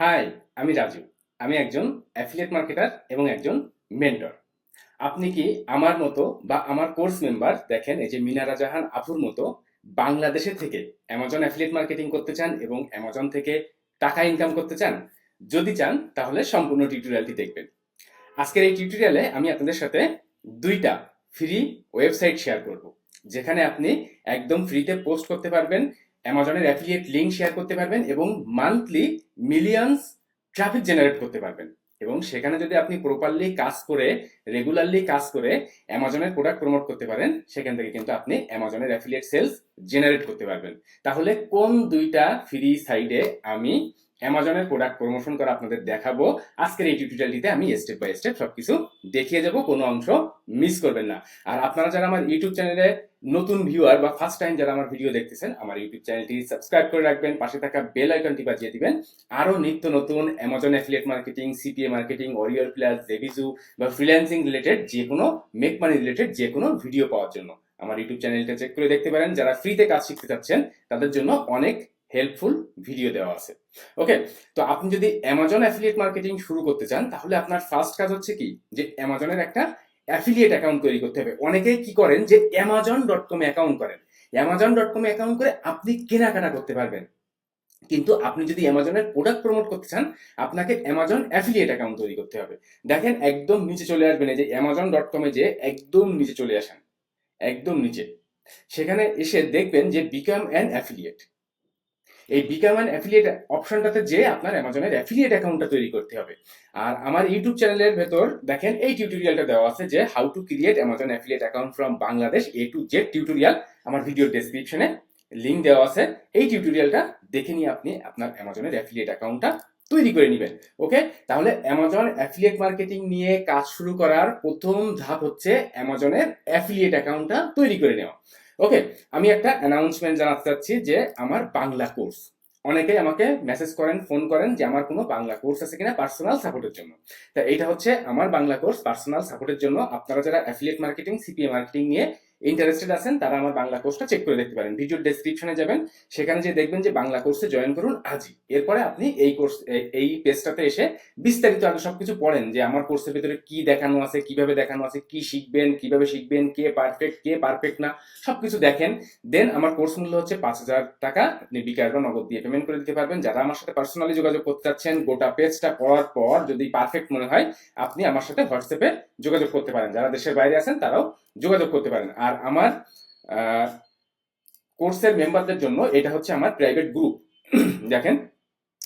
High আমি রাজু আমি একজন অ্যাফিলিয়েট মার্কেটার এবং একজন মেন্টর আপনি কি আমার মতো বা আমার কোর্স মেম্বার দেখেন এই যে মিনারা জাহান আফুর মতো বাংলাদেশে থেকে অ্যামাজন অ্যাফিলিয়েট মার্কেটিং করতে চান এবং অ্যামাজন থেকে টাকা ইনকাম করতে চান? যদি চান, তাহলে সম্পূর্ণ টিউটোরিয়ালটি দেখবেন। আজকের এই টিউটোরিয়ালে আমি আপনাদের সাথে দুইটা ফ্রি ওয়েবসাইট শেয়ার করব, যেখানে আপনি একদম ফ্রিতে পোস্ট করতে পারবেন অ্যামাজনের অ্যাফিলিয়েট লিঙ্ক শেয়ার করতে পারবেন এবং মান্থলি মিলিয়নস ট্রাফিক জেনারেট করতে পারবেন। এবং সেখানে যদি আপনি প্রপারলি কাজ করে রেগুলারলি কাজ করে অ্যামাজনের প্রোডাক্ট প্রমোট করতে পারেন, সেখান থেকে কিন্তু আপনি অ্যামাজনের অ্যাফিলিয়েট সেলস জেনারেট করতে পারবেন। তাহলে কোন দুইটা ফ্রি সাইডে আমি অ্যামাজনের প্রোডাক্ট প্রমোশন করা আপনাদের দেখাবো, আজকের এই টিউটোরিয়ালটিতে আমি স্টেপ বাই স্টেপ সবকিছু দেখিয়ে যাব কোনো অংশ মিস করবেন না। আর আপনারা যারা আমার ইউটিউব চ্যানেলে নতুন ভিউয়ার বা ফার্স্ট টাইম যারা আমার ভিডিও দেখতেছেন, আমার ইউটিউব চ্যানেলটি সাবস্ক্রাইব করে রাখবেন, পাশে থাকা বেল আইকনটি বাজিয়ে দিবেন। আরও নিত্য নতুন Amazon affiliate marketing CPA marketing warrior plus JVZoo বা ফ্রিল্যান্সিং রিলেটেড যে কোনো মেক মানি রিলেটেড যে কোনো ভিডিও পাওয়ার জন্য। আমার ইউটিউব চ্যানেলটা চেক করে দেখতে পারেন। যারা ফ্রিতে কাজ শিখতে চাচ্ছেন, তাদের জন্য অনেক হেল্পফুল ভিডিও দেওয়া আছে। ওকে তো আপনি যদি অ্যামাজন অ্যাফিলিয়েট মার্কেটিং শুরু করতে চান, তাহলে আপনার ফার্স্ট কাজ হচ্ছে কি? যে অ্যামাজনের একটা অ্যাফিলিয়েট অ্যাকাউন্ট তৈরি করতে হবে। অনেকেই কি করেন যে অ্যামাজন ডট কমে অ্যাকাউন্ট করেন। অ্যামাজন ডট কমে অ্যাকাউন্ট করে আপনি কেনাকাটা করতে পারবেন। কিন্তু আপনি যদি অ্যামাজনের প্রোডাক্ট প্রমোট করতে চান, আপনাকে অ্যামাজন অ্যাফিলিয়েট অ্যাকাউন্ট তৈরি করতে হবে। দেখেন একদম নিচে চলে আসবেন এই যে অ্যামাজন ডট কমে যে একদম নিচে চলে আসেন। একদম নিচে। সেখানে এসে দেখবেন যে বিকাম অ্যান অ্যাফিলিয়েট এই বিকাম অ্যান অ্যাফিলিয়েট অপশনটাতে যে আপনার অ্যামাজনের অ্যাফিলিয়েট অ্যাকাউন্টটা তৈরি করতে হবে। আর আমার ইউটিউব চ্যানেলের ভেতর দেখেন এই টিউটোরিয়ালটা দেওয়া আছে যে how to create Amazon affiliate account from Bangladesh A to Z tutorial আমার ভিডিও ডেসক্রিপশনে লিঙ্ক দেওয়া আছে। এই টিউটোরিয়ালটা দেখে নিয়ে আপনি আপনার অ্যামাজনের অ্যাফিলিয়েট অ্যাকাউন্টটা তৈরি করে নেবেন। ওকে? তাহলে অ্যামাজন অ্যাফিলিয়েট মার্কেটিং নিয়ে কাজ শুরু করার প্রথম ধাপ হচ্ছে অ্যামাজনের অ্যাফিলিয়েট অ্যাকাউন্টটা তৈরি করে নেওয়া। ওকে আমি একটা অ্যানাউন্সমেন্ট জানাতে চাচ্ছি যে আমার বাংলা কোর্স অনেকেই আমাকে মেসেজ করেন ফোন করেন যে আমার কোনো বাংলা কোর্স আছে কিনা পার্সোনাল সাপোর্টের জন্য। তা এইটা হচ্ছে আমার বাংলা কোর্স পার্সোনাল সাপোর্টের জন্য। আপনারা যারা অ্যাফিলিয়েট মার্কেটিং সিপিএ মার্কেটিং নিয়ে ইন্টারেস্টেড আছেন, তারা আমার বাংলা কোর্সটা চেক করে দেখতে পারেন। ভিডিওর ডেসক্রিপশনে যাবেন, সেখানে যে দেখবেন যে বাংলা কোর্সে জয়েন করুন আজই। এরপরে আপনি এই কোর্স এই পেজটাতে এসে বিস্তারিত আগে সবকিছু পড়েন, যে আমার কোর্সের ভিতরে কি দেখানো আছে, কীভাবে দেখানো আছে, কি শিখবেন, কীভাবে শিখবেন, কে পারফেক্ট কে পারফেক্ট না, সবকিছু দেখেন। দেন আমার কোর্স মূল্য হচ্ছে পাঁচ হাজার টাকা, আপনি বিকাশ বা নগদ দিয়ে পেমেন্ট করে দিতে পারবেন। যারা আমার সাথে পার্সোনালি যোগাযোগ করতে চাচ্ছেন, গোটা পেজটা পড়ার পর যদি পারফেক্ট মনে হয়, আপনি আমার সাথে হোয়াটসঅ্যাপে যোগাযোগ করতে পারেন। যারা দেশের বাইরে আছেন, তারাও যোগাযোগ করতে পারেন। আর আমার কোর্সের মেম্বারদের জন্য এটা হচ্ছে আমার প্রাইভেট গ্রুপ দেখেন,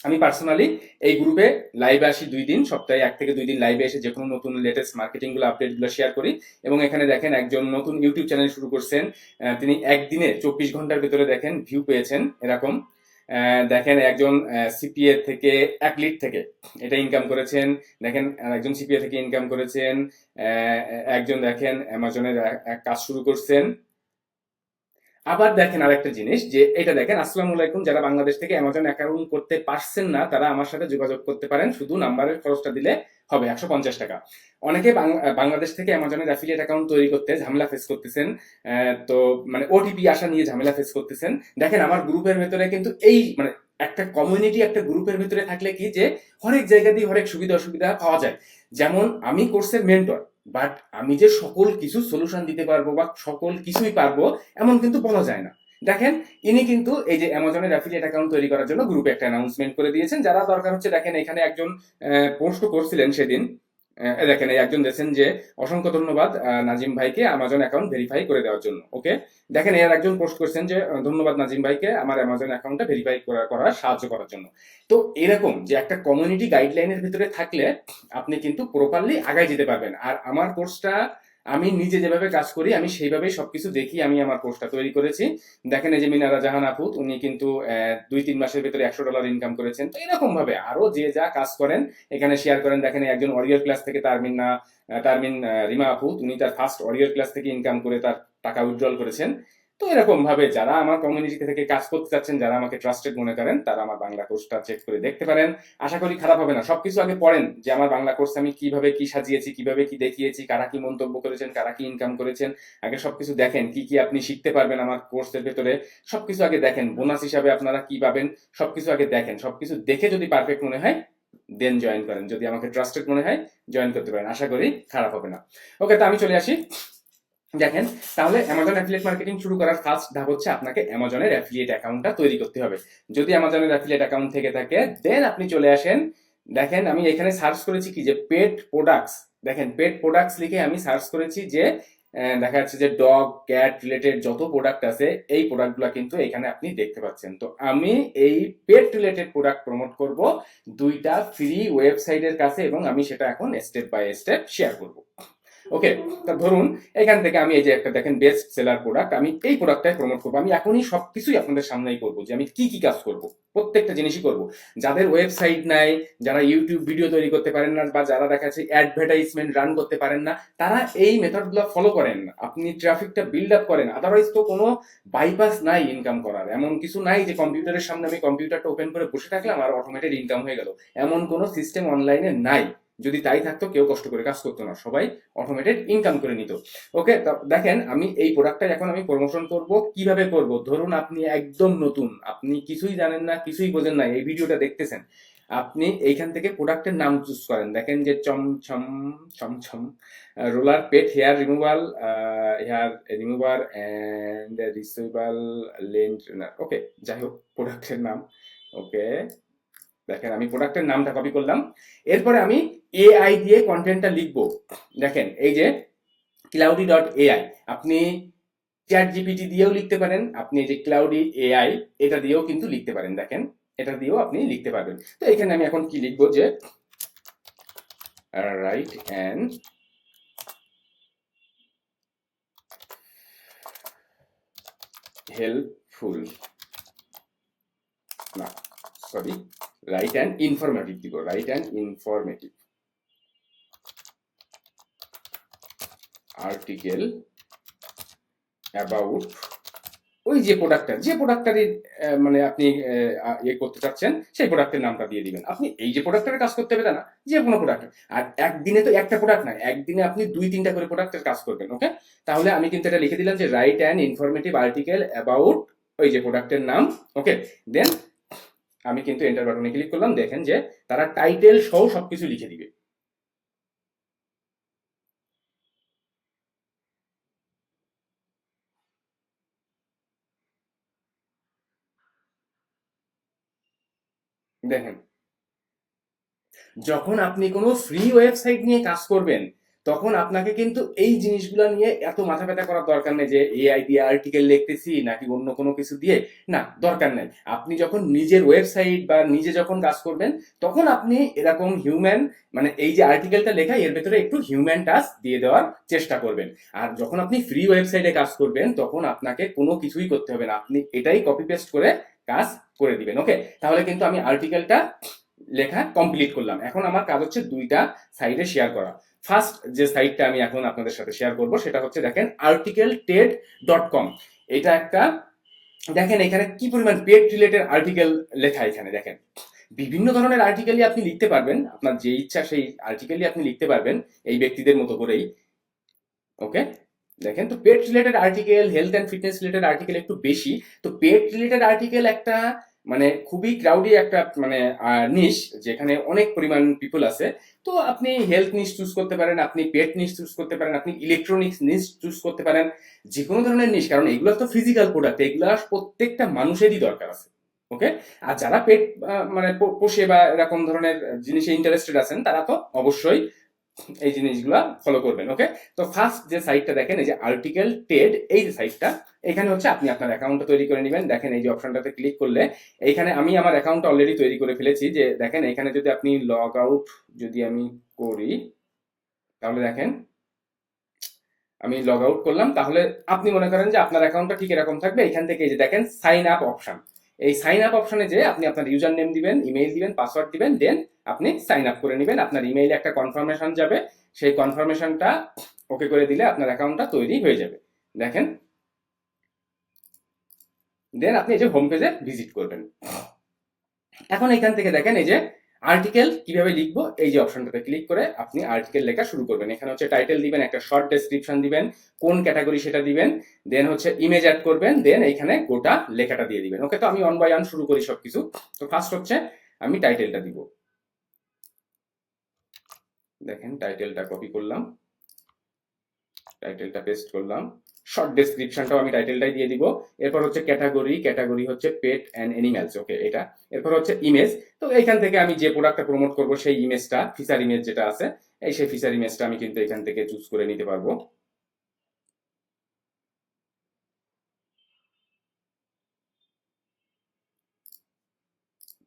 আমি পার্সোনালি এই গ্রুপে লাইভে আসি দুই দিন, সপ্তাহে এক থেকে দুই দিন লাইভে এসে যে কোনো নতুন লেটেস্ট মার্কেটিংগুলো আপডেটগুলো শেয়ার করি। এবং এখানে দেখেন একজন নতুন ইউটিউব চ্যানেল শুরু করছেন তিনি একদিনে চব্বিশ ঘণ্টার ভিতরে দেখেন ভিউ পেয়েছেন, এরকম। দেখেন একজন সিপিএ থেকে এক লিড থেকে এটা ইনকাম করেছেন। দেখেন, একজন সিপিএ থেকে ইনকাম করেছেন। একজন দেখেন অ্যামাজনের কাজ শুরু করছেন। আবার দেখেন আরেকটা জিনিস যে এটা দেখেন, আসসালামু আলাইকুম, যারা বাংলাদেশ থেকে অ্যামাজন অ্যাকাউন্ট করতে পারছেন না, তারা আমার সাথে যোগাযোগ করতে পারেন। শুধু নাম্বারের খরচটা দিলে হবে, একশো পঞ্চাশ টাকা। অনেকে বাংলাদেশ থেকে অ্যামাজনের অ্যাফিলিয়েট অ্যাকাউন্ট তৈরি করতে ঝামেলা ফেস করতেছেন তো মানে ওটিপি আসা নিয়ে ঝামেলা ফেস করতেছেন। দেখেন আমার গ্রুপের ভেতরে কিন্তু এই মানে একটা কমিউনিটি একটা গ্রুপের ভিতরে থাকলে কি যে হরেক জায়গা দিয়ে হরেক সুবিধা অসুবিধা পাওয়া যায়। যেমন আমি কোর্সের মেন্টর বাট আমি যে সকল কিছু সলিউশন দিতে পারব বা সকল কিছুই পারব, এমন কিন্তু বলা যায় না। দেখেন, ইনি কিন্তু এই যে অ্যামাজনের অ্যাফিলিয়েট অ্যাকাউন্ট তৈরি করার জন্য গ্রুপে একটা অ্যানাউন্সমেন্ট করে দিয়েছেন। যারা দরকার হচ্ছে, দেখেন, এখানে একজন পোস্ট করছিলেন সেদিন। দেখেন, এই একজন দেখছেন যে, অসংখ্য ধন্যবাদ নাজিম ভাইকে অ্যামাজন অ্যাকাউন্ট ভেরিফাই করে দেওয়ার জন্য ওকে দেখেন, এর একজন পোস্ট করছেন যে ধন্যবাদ নাজিম ভাইকে আমার অ্যামাজন অ্যাকাউন্টটা ভেরিফাই করার সাহায্য করার জন্য। তো এরকম যে একটা কমিউনিটি গাইডলাইনের ভিতরে থাকলে আপনি কিন্তু প্রপারলি আগায় যেতে পারবেন। আর আমার কোর্সটা আমি নিজে যেভাবে কাজ করি, আমি সেইভাবেই সবকিছু দেখি, আমি আমার কোর্সটা তৈরি করেছি। দেখেন এই যে মিনারা জাহান আফুত উনি কিন্তু দুই তিন মাসের ভিতরে একশো ডলার ইনকাম করেছেন। তো এরকম ভাবে আরও যে যা কাজ করেন, এখানে শেয়ার করেন, দেখেন একজন অডিও ক্লাস থেকে তার মিনা তার মিন রিমা আপু, উনি তার ফার্স্ট অডিও ক্লাস থেকে ইনকাম করে তার টাকা উইথড্রল করেছেন। তো এরকম ভাবে যারা আমার কমিউনিটি থেকে কাজ করতে চাচ্ছেন, যারা আমাকে ট্রাস্টেড মনে করেন, তারা আমার বাংলা কোর্সটা চেক করে দেখতে পারেন। আশা করি খারাপ হবে না। সবকিছু আগে পড়েন যে আমার বাংলা কোর্স আমি কীভাবে কি সাজিয়েছি, কীভাবে কি দেখিয়েছি, কারা কি মন্তব্য করেছেন, কারা কি ইনকাম করেছেন। আগে সবকিছু দেখেন, কি কি আপনি শিখতে পারবেন আমার কোর্সের ভেতরে। সবকিছু আগে দেখেন, বোনাস হিসাবে আপনারা কি পাবেন, সবকিছু আগে দেখেন। সবকিছু দেখে যদি পারফেক্ট মনে হয় দেন জয়েন করেন। যদি আমাকে ট্রাস্টেড মনে হয় জয়েন করতে পারেন। আশা করি খারাপ হবে না। ওকে তো আমি চলে আসি। দেখেন, তাহলে অ্যামাজন অ্যাফিলিয়েট মার্কেটিং শুরু করার ফার্স্ট ধাপ হচ্ছে আপনাকে অ্যামাজনের অ্যাফিলিয়েট অ্যাকাউন্টটা তৈরি করতে হবে। যদি অ্যামাজনের অ্যাফিলিয়েট অ্যাকাউন্ট থেকে থাকে দেন আপনি চলে আসেন। দেখেন, আমি এখানে সার্চ করেছি কি যে পেট প্রোডাক্টস দেখেন পেট প্রোডাক্টস লিখে আমি সার্চ করেছি যে দেখা যাচ্ছে যে ডগ ক্যাট রিলেটেড যত প্রোডাক্ট আছে, এই প্রোডাক্টগুলো কিন্তু এখানে আপনি দেখতে পাচ্ছেন। তো আমি এই পেট রিলেটেড প্রোডাক্ট প্রমোট করব দুইটা ফ্রি ওয়েবসাইটের কাছে এবং আমি সেটা এখন স্টেপ বাই স্টেপ শেয়ার করব। ওকে তা ধরুন, এখান থেকে আমি এই যে একটা দেখেন বেস্ট সেলার প্রোডাক্ট আমি এই প্রোডাক্টটাই প্রমোট করব। আমি এখনই সবকিছুই আপনাদের সামনেই করব যে আমি কি কি কাজ করব, প্রত্যেকটা জিনিসই করব। যাদের ওয়েবসাইট নাই, যারা ইউটিউব ভিডিও তৈরি করতে পারেন না, বা যারা দেখা যাচ্ছে অ্যাডভার্টাইজমেন্ট রান করতে পারেন না, তারা এই মেথডগুলো ফলো করেন আপনি ট্রাফিকটা বিল্ড আপ করেন আদারওয়াইজ তো কোনো বাইপাস নাই ইনকাম করার। এমন কিছু নাই যে কম্পিউটারের সামনে আমি কম্পিউটারটা ওপেন করে বসে থাকলাম আর অটোমেটেড ইনকাম হয়ে গেল। এমন কোনো সিস্টেম অনলাইনে নাই। যদি তাই থাকতো, কেউ কষ্ট করে কাজ করতো না। সবাই অটোমেটেড ইনকাম করে নিত। ওকে দেখেন, আমি এই প্রোডাক্টটা এখন আমি প্রমোশন করব, কীভাবে করব? ধরুন আপনি একদম নতুন, আপনি কিছুই জানেন না, কিছুই বোঝেন না, এই ভিডিওটা দেখতেছেন। আপনি এইখান থেকে প্রোডাক্টের নাম চুজ করেন। দেখেন যে ChomChom ChomChom roller pet hair removal hair remover and reusable lint okay, যাই হোক প্রোডাক্টের নাম। ওকে দেখেন আমি প্রোডাক্টের নামটা কপি করলাম। এরপরে আমি এআই দিয়ে কন্টেন্টটা লিখব। দেখেন, এই যে ক্লাউডি ডট এআই আপনি চ্যাট জিপিটি দিয়েও লিখতে পারেন, আপনি এই যে ক্লাউডি এআই এটা দিয়েও কিন্তু লিখতে পারেন, দেখেন, এটা দিয়েও আপনি লিখতে পারবেন। তো এখানে আমি এখন কি লিখব যে রাইট অ্যান্ড হেল্পফুল না সরি রাইট অ্যান্ড ইনফরমেটিভ দিব write and informative article about ওই যে প্রোডাক্টটা যে প্রোডাক্টটারই মানে আপনি ইয়ে করতে চাচ্ছেন, সেই প্রোডাক্টের নামটা দিয়ে দিবেন। আপনি এই যে প্রোডাক্টের কাজ করতে হবে না, যে কোনো প্রোডাক্ট আর একদিনে তো একটা প্রোডাক্ট না একদিনে আপনি দুই, তিনটা করে প্রোডাক্টের কাজ করবেন ওকে তাহলে আমি কিন্তু এটা লিখে দিলাম যে write and informative article about ওই যে প্রোডাক্টের নাম ওকে দেন আমি কিন্তু এন্টার বাটনে ক্লিক করলাম, দেখেন যে তারা টাইটেল সহ সবকিছু লিখে দিবে। দেখেন, যখন আপনি কোনো ফ্রি ওয়েবসাইট নিয়ে কাজ করবেন তখন আপনাকে কিন্তু এই জিনিসগুলো নিয়ে এত মাথা ব্যথা করার দরকার নেই যে এআই দিয়ে আর্টিকেল লিখতেছি নাকি অন্য কোনো কিছু দিয়ে। না, দরকার নেই। আপনি যখন নিজের ওয়েবসাইট বা নিজে যখন কাজ করবেন, তখন আপনি এরকম হিউম্যান মানে এই যে আর্টিকেলটা লেখা, এর ভেতরে একটু হিউম্যান টাচ দিয়ে দেওয়ার চেষ্টা করবেন। আর যখন আপনি ফ্রি ওয়েবসাইটে কাজ করবেন, তখন আপনাকে কোনো কিছুই করতে হবে না। আপনি এটাই কপি পেস্ট করে কাজ করে দিবেন ওকে তাহলে কিন্তু আমি আর্টিকেলটা লেখা কমপ্লিট করলাম। এখন আমার কাজ হচ্ছে দুইটা সাইডে শেয়ার করা। ফার্স্ট যে সাইটটা আমি এখন আপনাদের সাথে শেয়ার করব, সেটা হচ্ছে দেখেন আর্টিকেল টেড ডট কম এটা একটা, দেখেন এখানে কি পরিমাণ পেট রিলেটেড আর্টিকেল লেখা এখানে, দেখেন। বিভিন্ন ধরনের আর্টিকেলই আপনি লিখতে পারবেন, আপনার যে ইচ্ছা সেই আর্টিকেলই আপনি লিখতে পারবেন, এই ব্যক্তিদের মতো করেই। ওকে দেখেন, তো pet related article health and fitness related article একটু বেশি, তো পেট রিলেটেড আর্টিকেল একটা মানে খুবই ক্রাউডি একটা মানে নিশ যেখানে অনেক পরিমাণ পিপল আছে। তো আপনি হেলথ নিশ চুজ করতে পারেন, আপনি পেট নিশ চুজ করতে পারেন, আপনি ইলেকট্রনিক্স নিশ চুজ করতে পারেন যে কোনো ধরনের নিশ কারণ এগুলো তো ফিজিক্যাল প্রোডাক্ট এগুলো প্রত্যেকটা মানুষেরই দরকার আছে ওকে আর যারা পেট মানে পোষে বা এরকম ধরনের জিনিসে ইন্টারেস্টেড আছেন, তারা তো অবশ্যই এই জিনিসগুলো ফলো করবেন ওকে তো ফার্স্ট যে সাইটটা দেখেন, এই যে আর্টিকেল টেড এই যে সাইটটা এখানে হচ্ছে আপনি আপনার অ্যাকাউন্টটা তৈরি করে নেবেন। দেখেন এই যে অপশনটাতে ক্লিক করলে, এইখানে আমি আমার অ্যাকাউন্ট অলরেডি তৈরি করে ফেলেছি যে, দেখেন এখানে যদি আপনি লগ আউট যদি আমি করি, তাহলে দেখেন, আমি লগ আউট করলাম, তাহলে আপনি মনে করেন যে আপনার অ্যাকাউন্টটা ঠিক এরকম থাকবে। এখান থেকে এই যে দেখেন সাইন আপ অপশন এই সাইন আপ অপশনে যে আপনি আপনার ইউজার নেম দিবেন ইমেইল দিবেন পাসওয়ার্ড দিবেন দেন আপনি সাইন আপ করে নেবেন। আপনার ইমেইলে একটা কনফার্মেশন যাবে। সেই কনফার্মেশনটা ওকে করে দিলে আপনার অ্যাকাউন্টটা তৈরি হয়ে যাবে। দেখেন। দেন আপনি এই যে হোম পেজে ভিজিট করবেন। এখন এখান থেকে দেখেন এই যে আর্টিকেল কীভাবে লিখব? এই যে অপশনটাতে ক্লিক করে আপনি আর্টিকেল লেখা শুরু করবেন। এখানে হচ্ছে টাইটেল দিবেন, একটা শর্ট ডেসক্রিপশন দিবেন, কোন ক্যাটাগরি সেটা দিবেন দেন হচ্ছে ইমেজ অ্যাড করবেন দেন এইখানে গোটা লেখাটা দিয়ে দিবেন। ওকে তো আমি অন বাই অন শুরু করি সবকিছু। তো ফার্স্ট হচ্ছে আমি টাইটেলটা দিব। দেখেন টাইটেলটা কপি করলাম। টাইটেলটা পেস্ট করলাম। শর্ট ডেসক্রিপশনটাও আমি টাইটেলটাই দিয়ে দিব। এরপর হচ্ছে ক্যাটাগরি ক্যাটাগরি হচ্ছে পেট অ্যান্ড অ্যানিম্যালস ওকে এটা। এরপর হচ্ছে ইমেজ তো এইখান থেকে আমি যে প্রোডাক্টটা প্রমোট করব, সেই ইমেজটা ফিচার ইমেজ যেটা আছে, এই সেই ফিচার ইমেজটা আমি কিন্তু এখান থেকে চুজ করে নিতে পারব।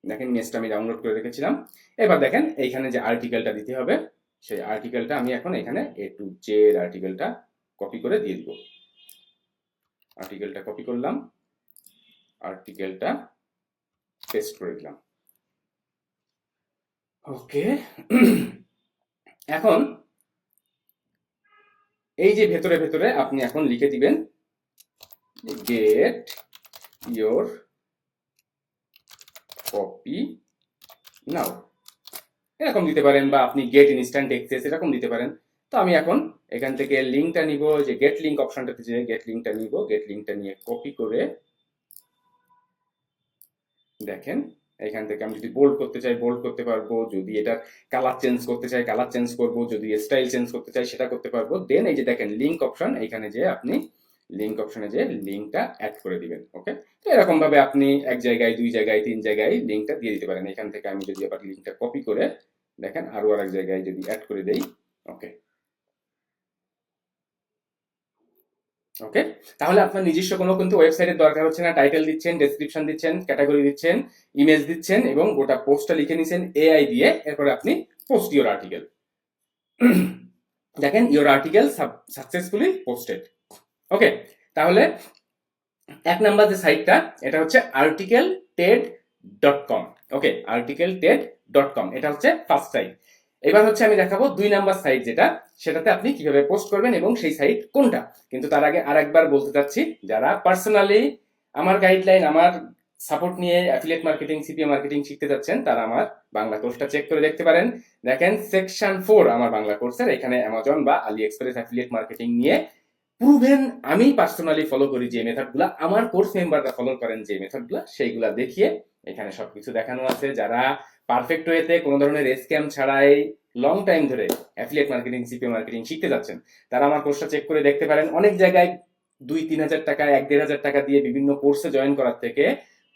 দেখেন ইমেজটা আমি ডাউনলোড করে রেখেছিলাম। এবার দেখেন, এইখানে যে আর্টিকেলটা দিতে হবে, সেই আর্টিকেলটা আমি এখন এখানে এ টু জেড আর্টিকেলটা কপি করে দিয়ে দিব। আর্টিকেলটা কপি করলাম আর্টিকেলটা পেস্ট করে দিলাম। ওকে এখন এই যে ভেতরে ভেতরে আপনি এখন লিখে দিবেন গেট ইয়োর কপি নাও এরকম দিতে পারেন বা আপনি গেট ইনস্ট্যান্ট এক্সেস এরকম দিতে পারেন। তো আমি এখন এখান থেকে লিঙ্কটা নিব, যে গেট লিঙ্ক অপশনটাতে যে গেট লিঙ্কটা নিব গেট লিঙ্কটা নিয়ে কপি করে দেখেন, এখান থেকে আমি যদি বোল্ড করতে চাই বোল্ড করতে পারব, যদি এটা কালার চেঞ্জ করতে চাই কালার চেঞ্জ করব, যদি স্টাইল চেঞ্জ করতে চাই, সেটা করতে পারব। দেন এই যে দেখেন লিঙ্ক অপশন এখানে যে আপনি লিঙ্ক অপশনে যে লিঙ্কটা অ্যাড করে দিবেন ওকে তো এরকম ভাবে আপনি এক জায়গায়, দুই জায়গায়, তিন জায়গায় লিঙ্কটা দিয়ে দিতে পারেন। এখান থেকে আমি যদি আবার লিঙ্কটা কপি করে, দেখেন আরও আরেক জায়গায় যদি অ্যাড করে দেই ওকে ওকে তাহলে আপনার নিজস্ব কোনো কিন্তু ওয়েবসাইটের দরকার হচ্ছে না। টাইটেল দিচ্ছেন ডেসক্রিপশন দিচ্ছেন ক্যাটাগরি দিচ্ছেন ইমেজ দিচ্ছেন এবং গোটা পোস্টটা লিখে নিচ্ছেন এআই দিয়ে। এরপরে আপনি পোস্ট ইউর আর্টিকেল দেখেন your article successfully posted okay তাহলে এক নাম্বার যে সাইটটা এটা হচ্ছে article ted dot com okay article ted dot com এটা হচ্ছে ফার্স্ট সাইট এবার হচ্ছে আমি দেখাবো দুই নাম্বার সাইট যেটা, সেটাতে আপনি কীভাবে পোস্ট করবেন এবং সেই সাইট কোনটা? কিন্তু তার আগে আরেকবার বলতে চাচ্ছি, যারা পার্সোনালি আমার গাইডলাইন আমার সাপোর্ট নিয়ে অ্যাফিলিয়েট মার্কেটিং সিপিএ মার্কেটিং শিখতে যাচ্ছেন তারা আমার বাংলা কোর্সটা চেক করে দেখতে পারেন। দেখেন সেকশন ফোর আমার বাংলা কোর্সের এখানে অ্যামাজন বা আলি এক্সপ্রেস অ্যাফিলিয়েট মার্কেটিং নিয়ে প্রুভেন আমি পার্সোনালি ফলো করি যে মেথডগুলো আমার কোর্স মেম্বাররা ফলো করেন যে মেথডগুলো সেইগুলা দেখিয়ে এখানে সবকিছু দেখানো আছে। যারা পারফেক্ট ওয়েতে কোনো ধরনের স্ক্যাম ছাড়াই লং টাইম ধরে অ্যাফিলিয়েট মার্কেটিং সিপিএ মার্কেটিং শিখতে যাচ্ছেন, তারা আমার কোর্সটা চেক করে দেখতে পারেন। অনেক জায়গায় দুই, তিন হাজার টাকা এক, দেড় হাজার টাকা দিয়ে বিভিন্ন কোর্সে জয়েন করার থেকে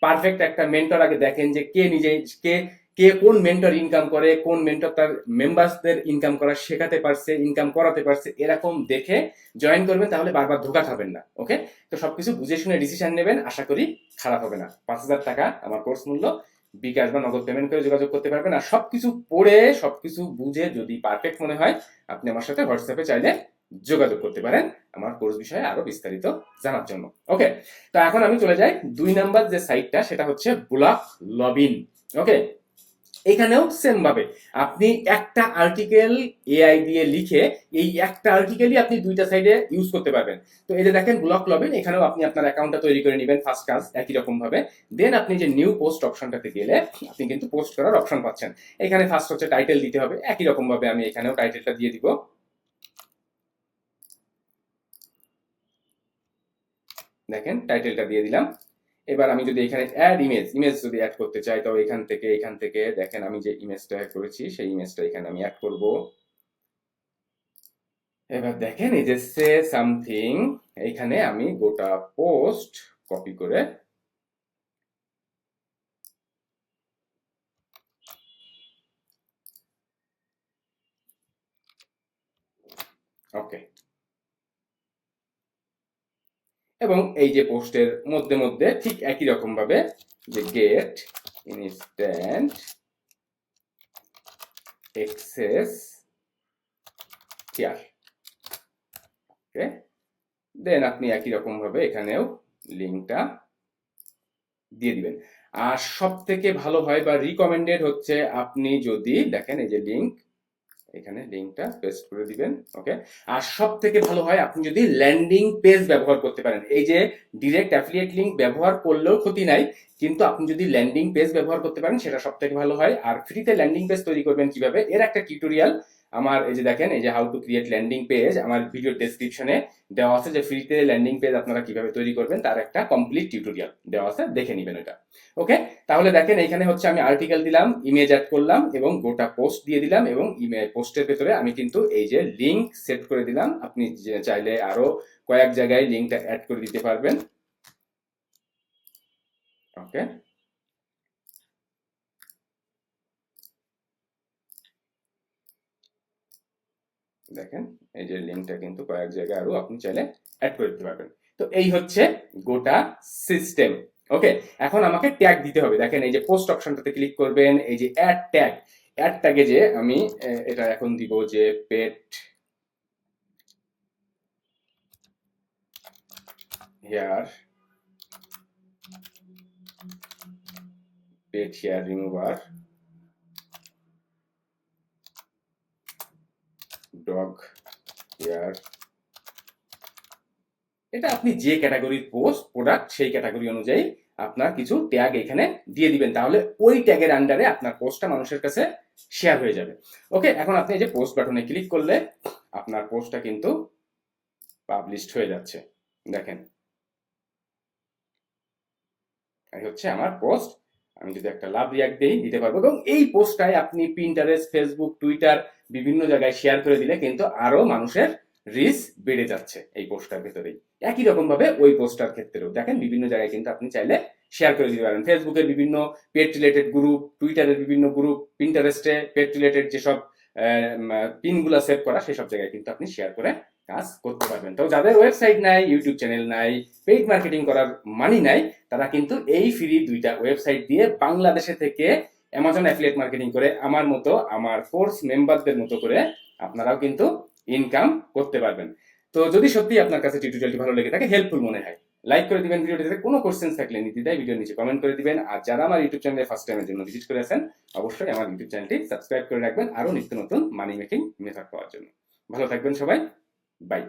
পারফেক্ট একটা মেন্টর আগে দেখেন যে কে নিজে কে কে কোন মেন্টর ইনকাম করে, কোন মেন্টর তার মেম্বার্সদের ইনকাম করা শেখাতে পারছে ইনকাম করাতে পারছে, এরকম দেখে জয়েন করবেন, তাহলে বারবার ধোকা খাবেন না ওকে তো সবকিছু বুঝে শুনে ডিসিশন নেবেন, আশা করি খারাপ হবে না। পাঁচ হাজার টাকা আমার কোর্স মূল্য বিকাশ বা নগদ পেমেন্ট করে যোগাযোগ করতে পারবেন। আর সবকিছু পড়ে, সবকিছু বুঝে যদি পারফেক্ট মনে হয়, আপনি আমার সাথে হোয়াটসঅ্যাপে চাইলে যোগাযোগ করতে পারেন। আমার কোর্স বিষয়ে আরও বিস্তারিত জানার জন্য। ওকে তো এখন আমি চলে যাই। দুই নাম্বার যে সাইটটা সেটা হচ্ছে ব্লক লবিন ওকে এখানেও সেম ভাবে। আপনি একটা আর্টিকেল এআই দিয়ে লিখে এই একটা আর্টিকেলই আপনি দুইটা সাইডে ইউজ করতে পারবেন। তো এই যে দেখেন ব্লক লবেন এখানেও আপনি আপনার অ্যাকাউন্টটা তৈরি করে নেবেন ফার্স্ট কাজ একই রকম ভাবে। দেন আপনি যে নিউ পোস্ট অপশনটাতে গেলে আপনি কিন্তু পোস্ট করার অপশন পাচ্ছেন। এখানে ফার্স্ট হচ্ছে টাইটেল দিতে হবে, একই রকম ভাবে আমি এখানেও টাইটেলটা দিয়ে দিব। দেখেন টাইটেলটা দিয়ে দিলাম। এবার আমি যদি এখানে অ্যাড ইমেজ ইমেজ যদি অ্যাড করতে চাই তবে এখান থেকে এখান থেকে দেখেন আমি যে ইমেজটা অ্যাড করেছি, সেই ইমেজটা এখানে আমি অ্যাড করব। এবার দেখেন এই যে সে সামথিং এইখানে আমি গোটা পোস্ট কপি করে ওকে এবং এই যে পোস্টের মধ্যে মধ্যে ঠিক একই রকম ভাবে যে get instant access here okay then আপনি একই রকম ভাবে এখানেও লিঙ্কটা দিয়ে দিবেন। আর সব থেকে ভালো হয় বা রিকমেন্ডেড হচ্ছে আপনি যদি দেখেন এই যে লিঙ্ক এখানে লিঙ্কটা পেস্ট করে দিবেন ওকে আর সব থেকে ভালো হয়, আপনি যদি ল্যান্ডিং পেজ ব্যবহার করতে পারেন। এই যে ডিরেক্ট অ্যাফিলিয়েট লিঙ্ক ব্যবহার করলেও ক্ষতি নাই, কিন্তু আপনি যদি ল্যান্ডিং পেজ ব্যবহার করতে পারেন, সেটা সব থেকে ভালো হয়। আর ফ্রিতে ল্যান্ডিং পেজ তৈরি করবেন কীভাবে? এর একটা টিউটোরিয়াল আমার, এই যে দেখেন, এই যে how to create landing page আমার ভিডিও ডেসক্রিপশনে দেওয়া আছে যে ফ্রিতে ল্যান্ডিং পেজ আপনারা কীভাবে তৈরি করবেন, তার একটা কমপ্লিট টিউটোরিয়াল দেওয়া আছে, দেখে নেবেন এটা। ওকে তাহলে দেখেন এখানে হচ্ছে আমি আর্টিকেল দিলাম ইমেজ অ্যাড করলাম এবং গোটা পোস্ট দিয়ে দিলাম এবং পোস্টের ভেতরে আমি কিন্তু এই যে লিংক সেট করে দিলাম। আপনি চাইলে আরও কয়েক জায়গায় লিঙ্কটা অ্যাড করে দিতে পারবেন। ওকে দেখেন, এই যে লিঙ্কটা কিন্তু কয়েক জায়গায় আরও আপনি চাইলে অ্যাড করে দিতে পারবেন। তো এই হচ্ছে গোটা সিস্টেম ওকে এখন আমাকে ট্যাগ দিতে হবে। দেখেন, এই যে পোস্ট অপশনটাতে ক্লিক করবেন, এই যে অ্যাড ট্যাগ অ্যাড ট্যাগে যে আমি এটা এখন দিব যে pet hair pet hair remover dog hair এটা আপনি যে ক্যাটাগরির পোস্ট প্রোডাক্ট সেই ক্যাটাগরি অনুযায়ী আপনার কিছু ট্যাগ এখানে দিয়ে দিবেন। তাহলে ওই ট্যাগের আন্ডারে আপনার পোস্টটা মানুষের কাছে শেয়ার হয়ে যাবে। ওকে এখন আপনি এই যে পোস্ট বাটনে ক্লিক করলে আপনার পোস্টটা কিন্তু পাবলিশড হয়ে যাচ্ছে। দেখেন। এই হচ্ছে আমার পোস্ট আমি যদি একটা লাভ রিয়াক্ট দিই, দিতে পারব। এবং এই পোস্টটাই আপনি পিন্টারেস্ট ফেসবুক টুইটার বিভিন্ন জায়গায় শেয়ার করে দিলে কিন্তু আরও মানুষের রিচ বেড়ে যাচ্ছে এই পোস্টটার ভেতরেই। একই রকম ভাবে ওই পোস্টার ক্ষেত্রেও। দেখেন, বিভিন্ন জায়গায় কিন্তু আপনি চাইলে শেয়ার করে দিতে পারেন। ফেসবুকের বিভিন্ন পেট রিলেটেড গ্রুপ টুইটারের বিভিন্ন গ্রুপ পিন্টারেস্টে পেট রিলেটেড যেসব পিনগুলো সেভ করা, সেসব জায়গায় কিন্তু আপনি শেয়ার করে কাজ করতে পারবেন। তো যাদের ওয়েবসাইট নাই ইউটিউব চ্যানেল নাই পেইড মার্কেটিং করার মানি নাই, তারা কিন্তু এই ফ্রি দুইটা ওয়েবসাইট দিয়ে বাংলাদেশে থেকে অ্যামাজন অ্যাফিলিয়েট মার্কেটিং করে আমার মতো, আমার কোর্স মেম্বারদের মতো করে আপনারাও কিন্তু ইনকাম করতে পারবেন। তো যদি সত্যি আপনার কাছে টিউটোরিয়ালটি ভালো লেগে থাকে হেল্পফুল মনে হয় লাইক করে দিবেন ভিডিওটিতে কোনো কোশ্চেন থাকলে নির্দ্বিধায় ভিডিও নিচে কমেন্ট করে দিবেন। আর যারা আমার ইউটিউব চ্যানেলে ফার্স্ট টাইমের জন্য ভিজিট করেছেন অবশ্যই আমার ইউটিউব চ্যানেলটি সাবস্ক্রাইব করে রাখবেন। আরও নিত্য নতুন মানি মেকিং মেথড পাওয়ার জন্য। ভালো থাকবেন সবাই। বাই